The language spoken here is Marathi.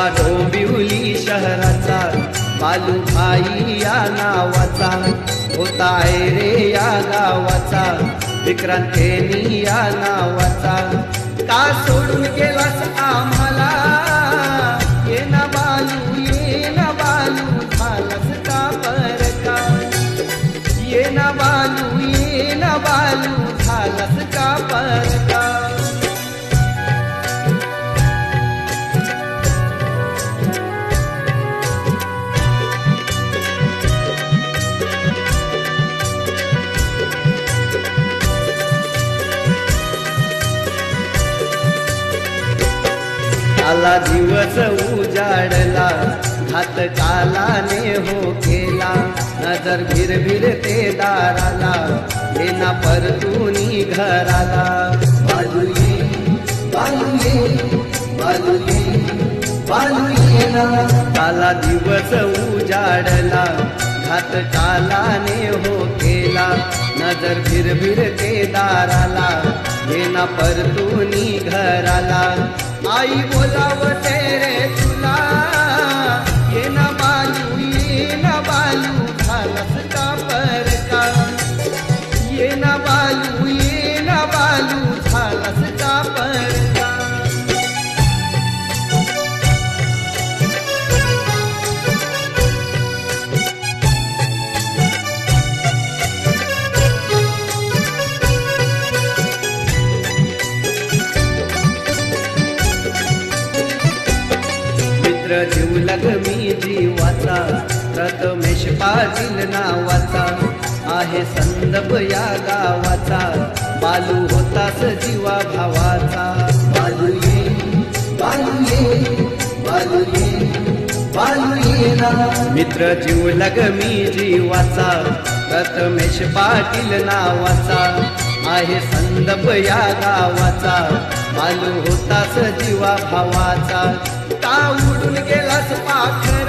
होता डोंबिवली शहराचा. बालूभाई या नावाचा. होता रे या गावाचा. विक्रांतेनी या नावाचा. का सोडून गेलास आम्हाला? ये ना बालू ये ना बालू झालास का पर का? ये ना बालू ये ना बालू झालास का पर का? आला दिवस उजाडला घात कालाने हो केला. नजर भिर भिर ते दाराला देना परतुनी घराला. बालुये बालुये बालुये बालुये काला दिवस उजाडला घात कालाने हो केला. नजर भिर भिर ते दाराला लेना परतुनी घराला. आई बोलावर मित्र जीवलग मी जीवाचा. प्रथमेश पाटील नावाचा. आहे संदप या गावाचा. बालू होतास जीवा भावाचा. बालू ये बालू ये बालू ये बालू ये ना. मित्र जीवलग मी जीवाचा. प्रथमेश पाटील नावाचा. आहे संदप या गावाचा. मालू होतास जीवा भावाचा. का उडून गेलास पाखर.